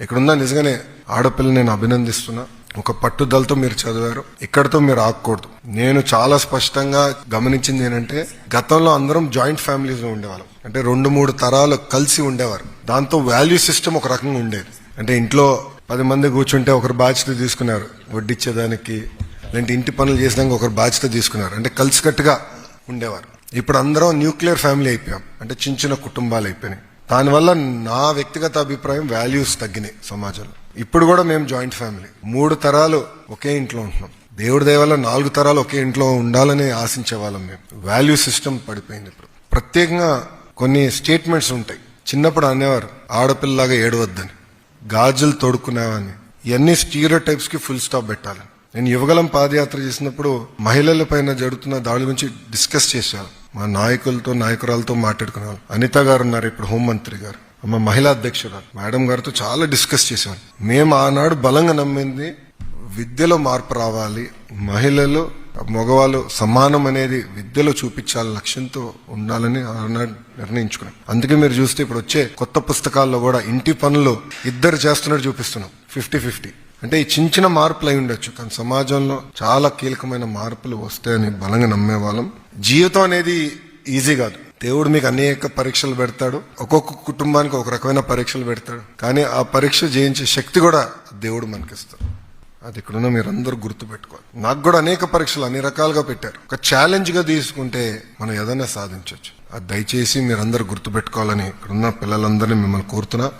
ఇక్కడున్న నిజంగానే ఆడపిల్ల నేను అభినందిస్తున్నా. ఒక పట్టుదలతో మీరు చదివారు. ఇక్కడతో మీరు ఆగకూడదు. నేను చాలా స్పష్టంగా గమనించింది ఏంటంటే గతంలో అందరం జాయింట్ ఫ్యామిలీస్లో ఉండేవాళ్ళం. అంటే రెండు మూడు తరాలు కలిసి ఉండేవారు. దాంతో వాల్యూ సిస్టమ్ ఒక రకంగా ఉండేది. అంటే ఇంట్లో పది మంది కూర్చుంటే ఒకరు బాధ్యత తీసుకున్నారు. వడ్డిచ్చేదానికి లేదంటే ఇంటి పనులు చేసేదానికి ఒకరు బాధ్యత తీసుకున్నారు. అంటే కలిసికట్టుగా ఉండేవారు. ఇప్పుడు అందరం న్యూక్లియర్ ఫ్యామిలీ అయిపోయాం. అంటే చిన్న చిన్న కుటుంబాలు అయిపోయినాయి. దానివల్ల నా వ్యక్తిగత అభిప్రాయం వాల్యూస్ తగ్గినాయి సమాజంలో. ఇప్పుడు కూడా మేము జాయింట్ ఫ్యామిలీ మూడు తరాలు ఒకే ఇంట్లో ఉంటున్నాం. దేవుడి దయవల్ల నాలుగు తరాలు ఒకే ఇంట్లో ఉండాలని ఆశించే వాళ్ళం మేము. వాల్యూ సిస్టమ్ పడిపోయింది ఇప్పుడు. ప్రత్యేకంగా కొన్ని స్టేట్మెంట్స్ ఉంటాయి. చిన్నప్పుడు అనేవారు ఆడపిల్లలాగా ఏడవద్దని గాజులు తోడుకునేవాని ఇవన్నీ స్టీరియో టైప్స్కి ఫుల్ స్టాప్ పెట్టాలి నేను యువగలం పాదయాత్ర చేసినప్పుడు మహిళల పైన జరుగుతున్న దాడి గురించి డిస్కస్ చేశాను మా నాయకులతో నాయకురాలతో మాట్లాడుకున్నారు అనిత గారు ఉన్నారు ఇప్పుడు హోంమంత్రి గారు. మా మహిళా అధ్యక్షురాలు. మేడం గారితో చాలా డిస్కస్ చేశాను మేము ఆనాడు బలంగా నమ్మింది విద్యలో మార్పు రావాలి. మహిళలు మగవాళ్ళు సమానం అనేది విద్యలో చూపించాలి లక్ష్యంతో ఉండాలని ఆనాడు నిర్ణయించుకున్నాం. అందుకే మీరు చూస్తే ఇప్పుడు వచ్చే కొత్త పుస్తకాల్లో కూడా ఇంటి పనులు ఇద్దరు చేస్తున్నట్టు చూపిస్తున్నాం. ఫిఫ్టీ ఫిఫ్టీ అంటే ఈ చిన్న చిన్న మార్పులు అయి ఉండొచ్చు కానీ సమాజంలో చాలా కీలకమైన మార్పులు వస్తాయని బలంగా నమ్మేవాళ్ళం. జీవితం అనేది ఈజీ కాదు. దేవుడు మీకు అనేక పరీక్షలు పెడతాడు ఒక్కొక్క కుటుంబానికి ఒక రకమైన పరీక్షలు పెడతాడు కానీ ఆ పరీక్ష జయించే శక్తి కూడా దేవుడు మనకిస్తాడు. అది ఇక్కడున్న మీరందరూ గుర్తు పెట్టుకోవాలి నాకు కూడా అనేక పరీక్షలు అన్ని రకాలుగా పెట్టారు. ఒక ఛాలెంజ్గా తీసుకుంటే మనం ఏదైనా సాధించవచ్చు అది దయచేసి మీరందరూ గుర్తు పెట్టుకోవాలని ఇక్కడున్న పిల్లలందరినీ మిమ్మల్ని కోరుతున్నా.